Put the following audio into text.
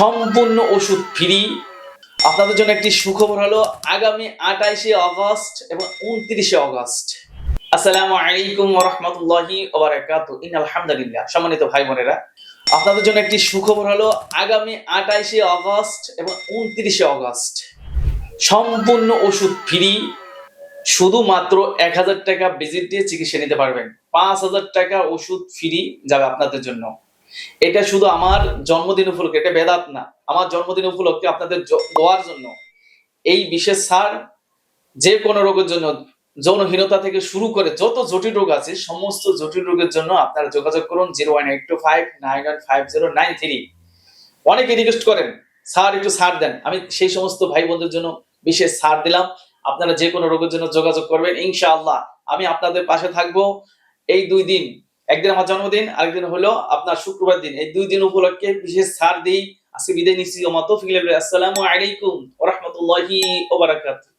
সম্পূর্ণ ওষুধ ফ্রি আপনাদের জন্য একটি সুখবর হলো, আগামী আঠাইশে অগস্ট এবং উনত্রিশে অগস্ট। আসসালামু আলাইকুম রহমতুল্লাহি ইন আলহামদুলিল্লাহ সম্মানিত ভাই বোনেরা, আপনাদের জন্য একটি সুখবর হলো, আগামী আঠাইশে অগস্ট এবং উনত্রিশে অগস্ট। সম্পূর্ণ ওষুধ ফ্রি শুধুমাত্র এক হাজার টাকা ভিজিট দিয়ে চিকিৎসা নিতে পারবেন। পাঁচ হাজার টাকা ওষুধ ফ্রি যাবে আপনাদের জন্য। এটা শুধু আমার জন্মদিন উপলক্ষে, এটা বেদাত না। আমার জন্মদিন উপলক্ষে আপনাদের দোয়ার জন্য, এই বিশেষ সার যে কোনো রোগের জন্য, যৌনহীনতা থেকে শুরু করে যত জটিল রোগ আছে, সমস্ত জটিল রোগের জন্য আপনারা যোগাযোগ করুন zero one eight two five nine one five zero nine three. অনেকে রিকোয়েস্ট করেন, স্যার, একটু ছাড় দেন। আমি সেই সমস্ত ভাই বোনদের জন্য বিশেষ ছাড় দিলাম। আপনারা যে কোনো রোগের জন্য যোগাযোগ করবেন। ইনশাআল্লাহ, আমি আপনাদের পাশে থাকব। এই দুই দিন একদিন আমার জন্মদিন, আরেকদিন হলো আপনার শুক্রবার দিন। এই দুই দিন উপলক্ষে বিশেষ ছাড় দিই। আজকে বিদায় নিচ্ছি মতো ফিল আসসালামু আলাইকুম ওয়া রাহমাতুল্লাহি ওয়া বারাকাতুহু।